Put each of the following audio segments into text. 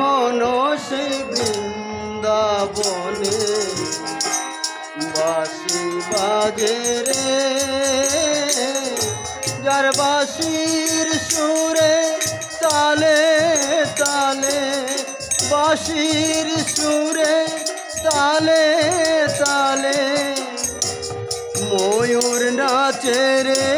এখনও সেই বৃন্দাবনে বাসি বাজে রে, যার বাসির সুরে তালে তালে, বাসির সুরে তালে তালে, ময়ূর নাচে রে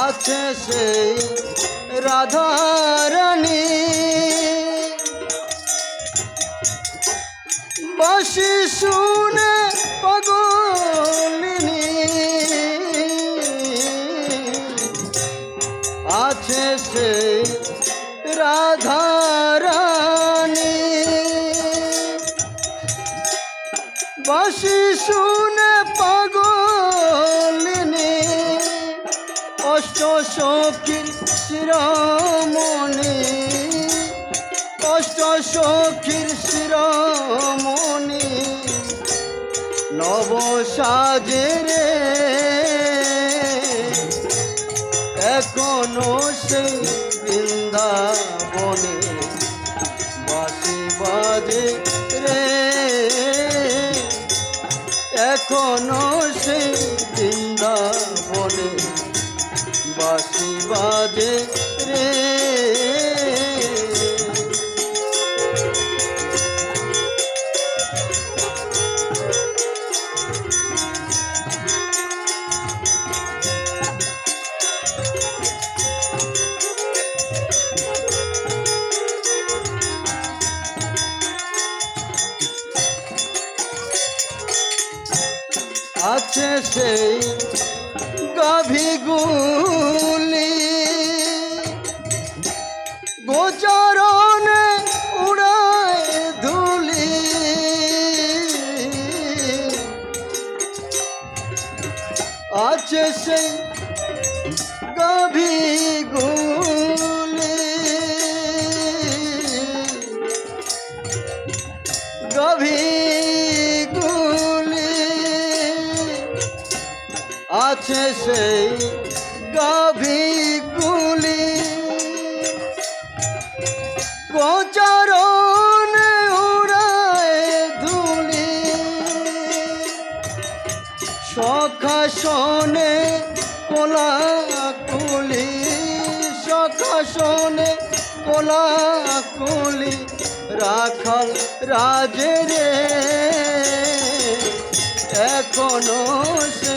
আছে সেই রাধারানী বাসি শুনে পাগলিনী। আছে সেই রাধারানী নব সাজে রে। এখনও সেই বৃন্দাবনে বাসি বাজে রে। এখনও আছে সেই গাভিগুলি গোচরণে উড়ায় ধুলি। আছে সেই গাভিগুলি আছে সেই গাভিগুলি গোচরণ উড়ায় ধুলি। সখা শোনে কোলা কুলি সখা শোনে কোলা কুলি রাখাল রাজে রে এখনও সে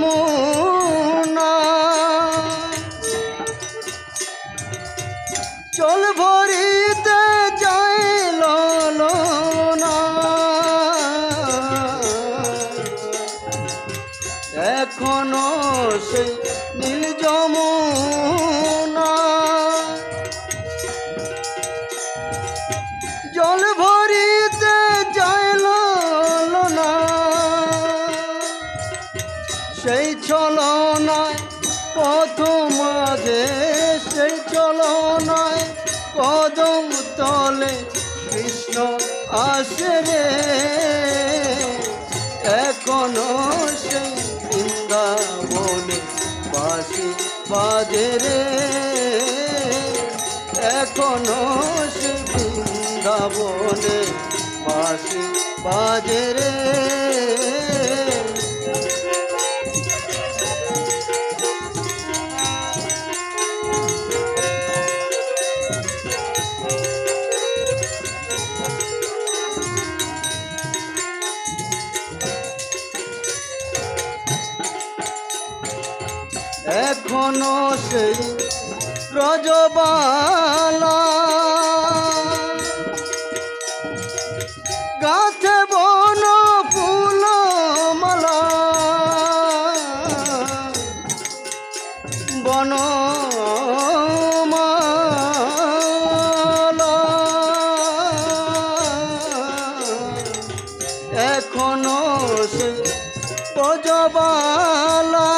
মো সেই চলনায় কদম তলে কৃষ্ণ আসে রে। এখনও সেই বৃন্দাবনে বাসি বাজে রে। এখনও সে বৃন্দাবনে বাসি বাজে রে। সেই রজবালা। গাছে বন ফুল মালা। বন এখনও সে রজবালা।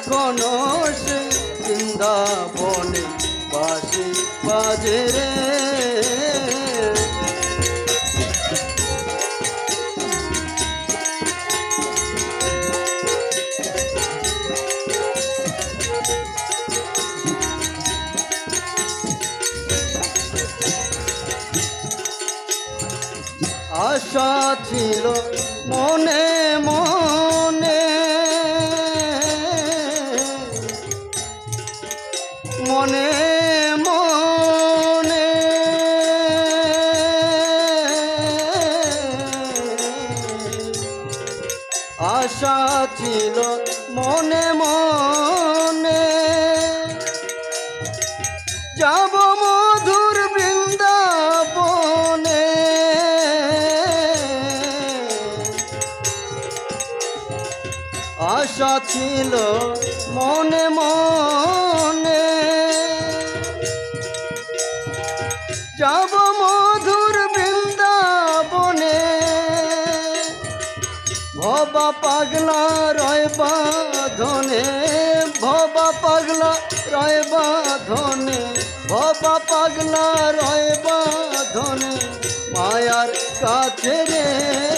এখনও সে বৃন্দাবনে বাসি বাজে রে। আশা ছিল মনে ছিল মনে মনে। যাব মধুর বৃন্দাবনে। আশা ছিল মনে মনে। ভবা পাগলা রয়বা ধনে ভবা পাগলা রয়বা ধনে ভবা পাগলা রয়বা ধনে মায়ার কাছে রে